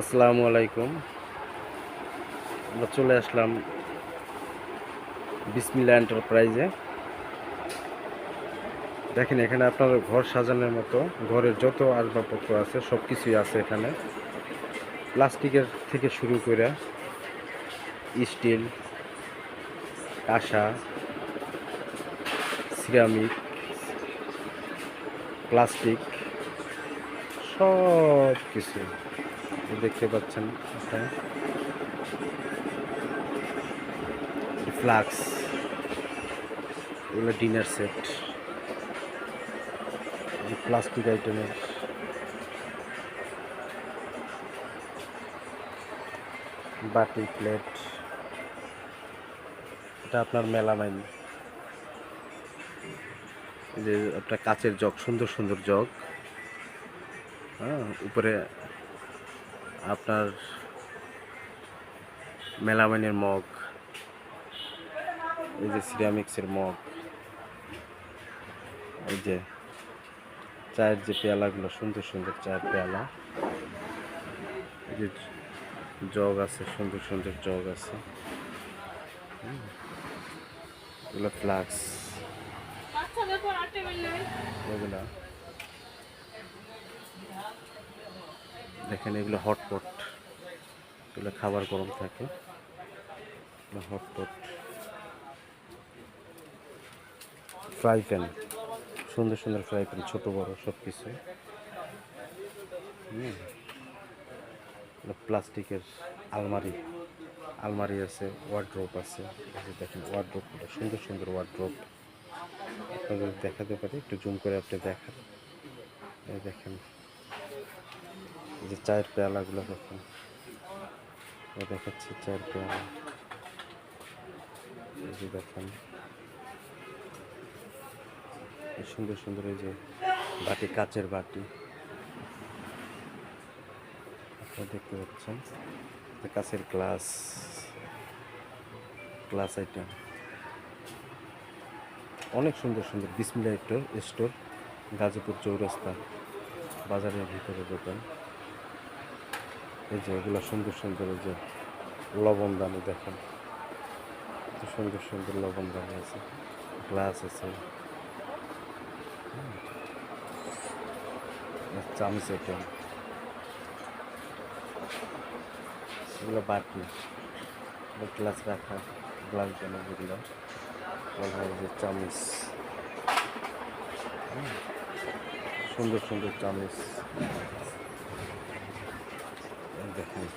আসসালামু আলাইকুম। আমরা চলে আসলাম বিসমিল্লা এন্টারপ্রাইজে। দেখেন, এখানে আপনার ঘর সাজানোর মতো, ঘরের যত আসবাবপত্র আছে সব কিছুই আছে এখানে। প্লাস্টিকের থেকে শুরু করে স্টিল, কাঁসা, সিরামিক, প্লাস্টিক সব কিছু দেখতে পাচ্ছেন ফ্লাক্স এগুলো ডিনার সেট প্লাস্টিক আইটেমের বাটি প্লেট এটা আপনার মেলামাইন। যে আপনার কাচের জগ, সুন্দর সুন্দর জগ। হ্যাঁ উপরে আপনার মেলামাইনের মগ এই যে সিরামিক্সের মগ এই যে চায়ের যে পেয়ালাগুলো সুন্দর সুন্দর চায়ের পেয়ালা এই যে জগ আছে সুন্দর সুন্দর জগ আছে। এগুলো ফ্লাক্স এগুলা দেখেন, এগুলো হটপট এগুলো খাবার গরম থাকে। হটপট ফ্রাই প্যান সুন্দর সুন্দর ফ্রাই প্যান ছোটো, বড় সব কিছু প্লাস্টিকের আলমারি। আলমারি আছে ওয়ার্ড্রোপ আছে। দেখেন ওয়ার্ড্রোপ সুন্দর সুন্দর ওয়ার্ড্রোপ আপনাদের দেখাতে পারি, একটু জুম করে আপনি দেখান। দেখেন। যে চায়ের পেয়ালাগুলো দেখেন। দেখাচ্ছি চায়ের পেয়ালা। এই যে দেখেন। সুন্দর সুন্দর এই যে বাটি, কাচের বাটি। আপনারা দেখতে পাচ্ছেন? কাচের গ্লাস। Glass item. অনেক সুন্দর সুন্দর বিসমিল্লা স্টোর স্টোর, গাজীপুর চৌরাস্তা, বাজারের ভিতরে দোকান। এই যে এগুলো সুন্দর সুন্দর এই যে লবণ দানি দেখেন। সুন্দর সুন্দর লবণ দানি আছে গ্লাস আছে। চামচ আইটেম এগুলো বাটি। গ্লাস রাখা গ্লাস জানা যেগুলো যে চামচ। সুন্দর সুন্দর চামচ। দেখাই।